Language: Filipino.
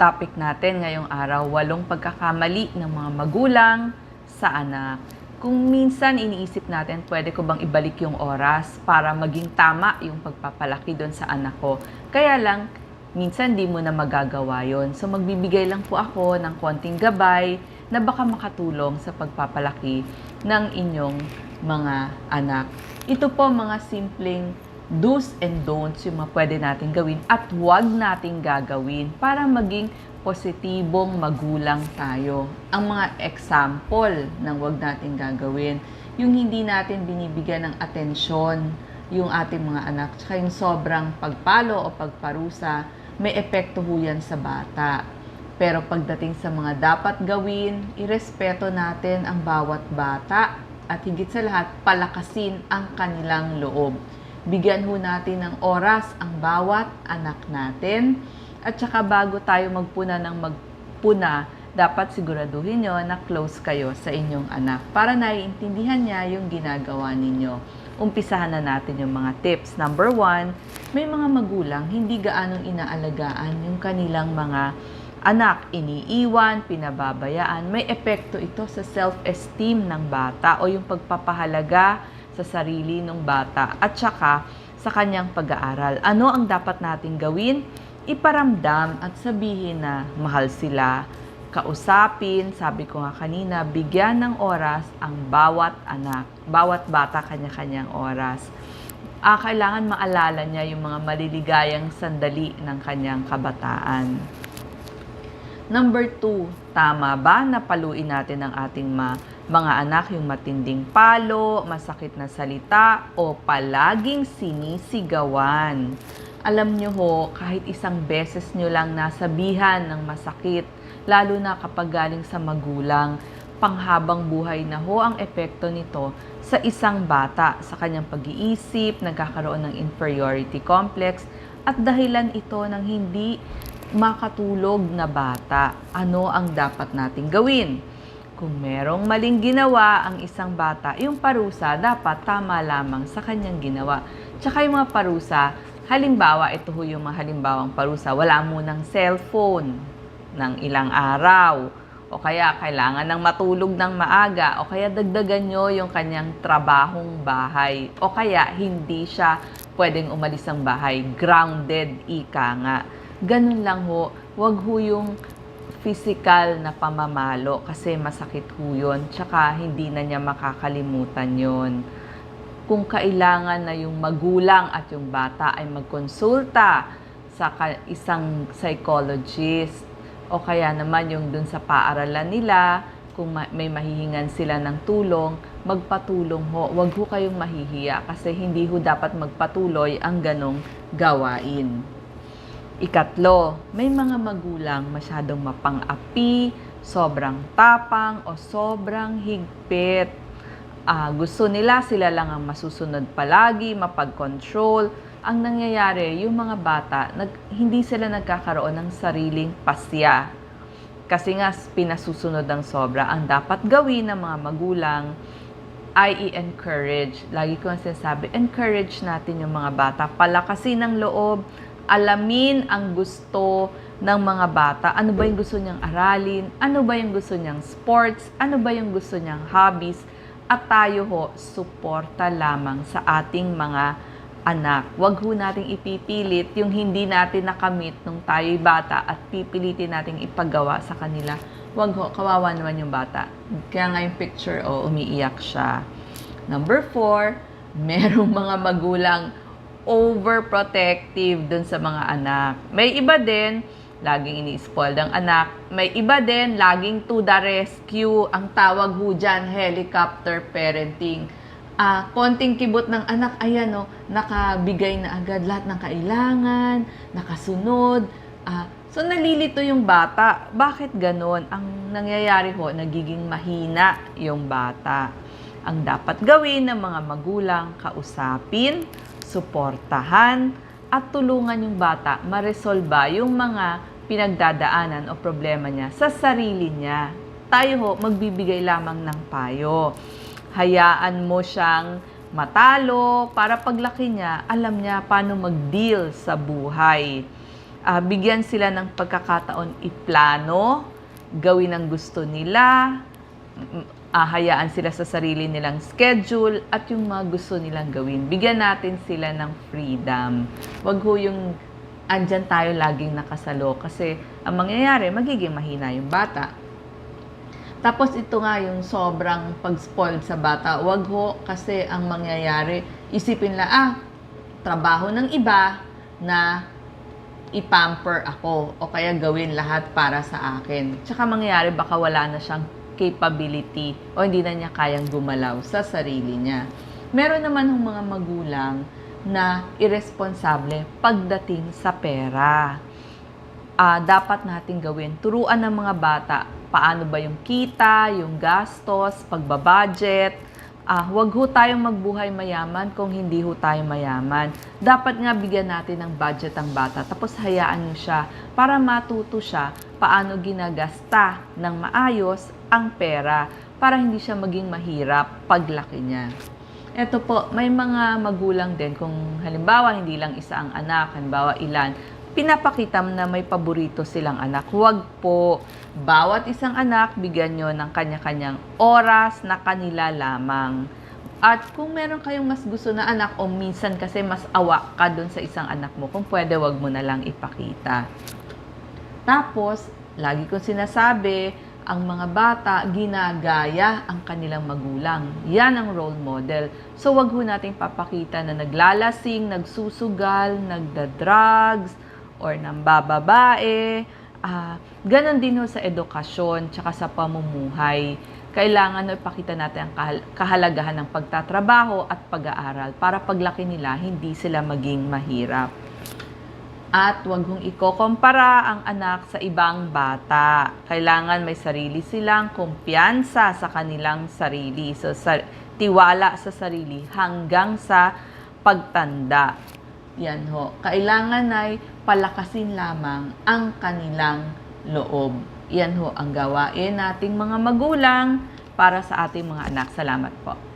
topic natin ngayong araw, walong pagkakamali ng mga magulang sa anak. Kung minsan iniisip natin, pwede ko bang ibalik yung oras para maging tama yung pagpapalaki doon sa anak ko. Kaya lang, minsan di mo na magagawa yon. So magbibigay lang po ako ng konting gabay na baka makatulong sa pagpapalaki ng inyong mga anak. Ito po mga simpleng do's and don'ts yung mga pwede natin gawin at huwag nating gagawin para maging positibong magulang tayo. Ang mga example ng huwag nating gagawin, yung hindi natin binibigyan ng atensyon yung ating mga anak, tsaka yung sobrang pagpalo o pagparusa, may epekto ho yan sa bata. Pero pagdating sa mga dapat gawin, irespeto natin ang bawat bata at higit sa lahat, palakasin ang kanilang loob. Bigyan ho natin ng oras ang bawat anak natin. At saka bago tayo magpuna ng magpuna, dapat siguraduhin nyo na close kayo sa inyong anak para naiintindihan niya yung ginagawa ninyo. Umpisahan na natin yung mga tips. Number one, may mga magulang hindi gaanong inaalagaan yung kanilang mga anak, iniiwan, pinababayaan, may epekto ito sa self-esteem ng bata o yung pagpapahalaga sa sarili ng bata at saka sa kanyang pag-aaral. Ano ang dapat nating gawin? Iparamdam at sabihin na mahal sila, kausapin, sabi ko nga kanina, bigyan ng oras ang bawat anak, bawat bata kanya-kanyang oras. Ah, kailangan maalala niya yung mga maliligayang sandali ng kanyang kabataan. Number two, tama ba na paluin natin ang ating ma mga anak yung matinding palo, masakit na salita, o palaging sinisigawan? Alam nyo ho, kahit isang beses nyo lang nasabihan ng masakit, lalo na kapag galing sa magulang, panghabang buhay na ho ang epekto nito sa isang bata, sa kanyang pag-iisip, nagkakaroon ng inferiority complex, at dahilan ito ng hindi makatulog na bata. Ano ang dapat nating gawin? Kung merong maling ginawa ang isang bata, yung parusa dapat tama lamang sa kanyang ginawa. Tsaka yung mga parusa, halimbawa, ito ho yung mga halimbawang parusa, wala munang cellphone ng ilang araw, o kaya kailangan ng matulog ng maaga, o kaya dagdagan nyo yung kanyang trabahong bahay, o kaya hindi siya pwedeng umalis ng bahay, grounded, ika nga. Ganun lang ho, wag ho yung physical na pamamalo kasi masakit ho yun. Tsaka hindi na niya makakalimutan yon. Kung kailangan na yung magulang at yung bata ay magkonsulta sa isang psychologist o kaya naman yung dun sa paaralan nila, kung ma- may mahihingan sila ng tulong, magpatulong ho. Huwag ho kayong mahihiya kasi hindi ho dapat magpatuloy ang ganong gawain. Ikatlo, may mga magulang masyadong mapang-api, sobrang tapang o sobrang higpit. Ah, gusto nila sila lang ang masusunod palagi, mapag-control. Ang nangyayari, yung mga bata, nag, hindi sila nagkakaroon ng sariling pasya. Kasi nga, pinasusunod ng sobra. Ang dapat gawin ng mga magulang ay i-encourage. Lagi ko ang sinasabi, encourage natin yung mga bata. Palakasin ng loob, alamin ang gusto ng mga bata. Ano ba yung gusto niyang aralin? Ano ba yung gusto niyang sports? Ano ba yung gusto niyang hobbies? At tayo ho, suporta lamang sa ating mga anak. Huwag ho nating ipipilit yung hindi natin nakamit nung tayo'y bata at pipilitin nating ipagawa sa kanila. Huwag ho, kawawa naman yung bata. Kaya nga yung picture, oh, umiiyak siya. Number four, merong mga magulang overprotective dun sa mga anak. May iba din, laging ini-spoil ng anak. May iba din, laging to the rescue. Ang tawag ho dyan, helicopter parenting. Ah, konting kibot ng anak, ayan o, nakabigay na agad lahat ng kailangan, nakasunod. Ah, so nalilito yung bata. Bakit ganon? Ang nangyayari ho, nagiging mahina yung bata. Ang dapat gawin ng mga magulang, kausapin, suportahan, at tulungan yung bata maresolba yung mga pinagdadaanan o problema niya sa sarili niya. Tayo ho, magbibigay lamang ng payo. Hayaan mo siyang matalo para paglaki niya, alam niya paano mag-deal sa buhay. Ah, bigyan sila ng pagkakataon iplano, gawin ang gusto nila, mm, ah, hayaan sila sa sarili nilang schedule at yung mga gusto nilang gawin. Bigyan natin sila ng freedom. Wag ho yung andyan tayo laging nakasalo kasi ang mangyayari, magiging mahina yung bata. Tapos ito nga yung sobrang pag-spoiled sa bata. Wag ho kasi ang mangyayari, isipin la, ah, trabaho ng iba na ipamper ako o kaya gawin lahat para sa akin. Tsaka mangyayari baka wala na siyang capability o hindi na niya kayang gumalaw sa sarili niya. Meron naman ng mga magulang na irresponsable pagdating sa pera. Ah, dapat natin gawin. Turuan ng mga bata paano ba yung kita, yung gastos, pagbabudget. Ah, wag ho tayong magbuhay mayaman kung hindi ho tayo mayaman. Dapat nga bigyan natin ng budget ang bata tapos hayaan nyo siya para matuto siya paano ginagasta ng maayos ang pera para hindi siya maging mahirap paglaki niya. Ito po, may mga magulang din kung halimbawa hindi lang isa ang anak, halimbawa ilan, pinapakita na may paborito silang anak. Huwag po. Bawat isang anak, bigyan nyo ng kanya-kanyang oras na kanila lamang. At kung meron kayong mas gusto na anak o minsan kasi mas awa ka dun sa isang anak mo, kung pwede, wag mo na lang ipakita. Tapos, lagi kong sinasabi, ang mga bata ginagaya ang kanilang magulang. Yan ang role model. So, wag ho nating papakita na naglalasing, nagsusugal, nagda-drugs, or nambababae. Ah, ganon din ho sa edukasyon, tsaka sa pamumuhay. Kailangan na ipakita natin ang kahal- kahalagahan ng pagtatrabaho at pag-aaral para paglaki nila, hindi sila maging mahirap. At wag hong ikokompara ang anak sa ibang bata. Kailangan may sarili silang kumpiyansa sa kanilang sarili. So, sa, tiwala sa sarili hanggang sa pagtanda. Yan ho. Kailangan ay palakasin lamang ang kanilang loob. Yan ho ang gawain nating mga magulang para sa ating mga anak. Salamat po.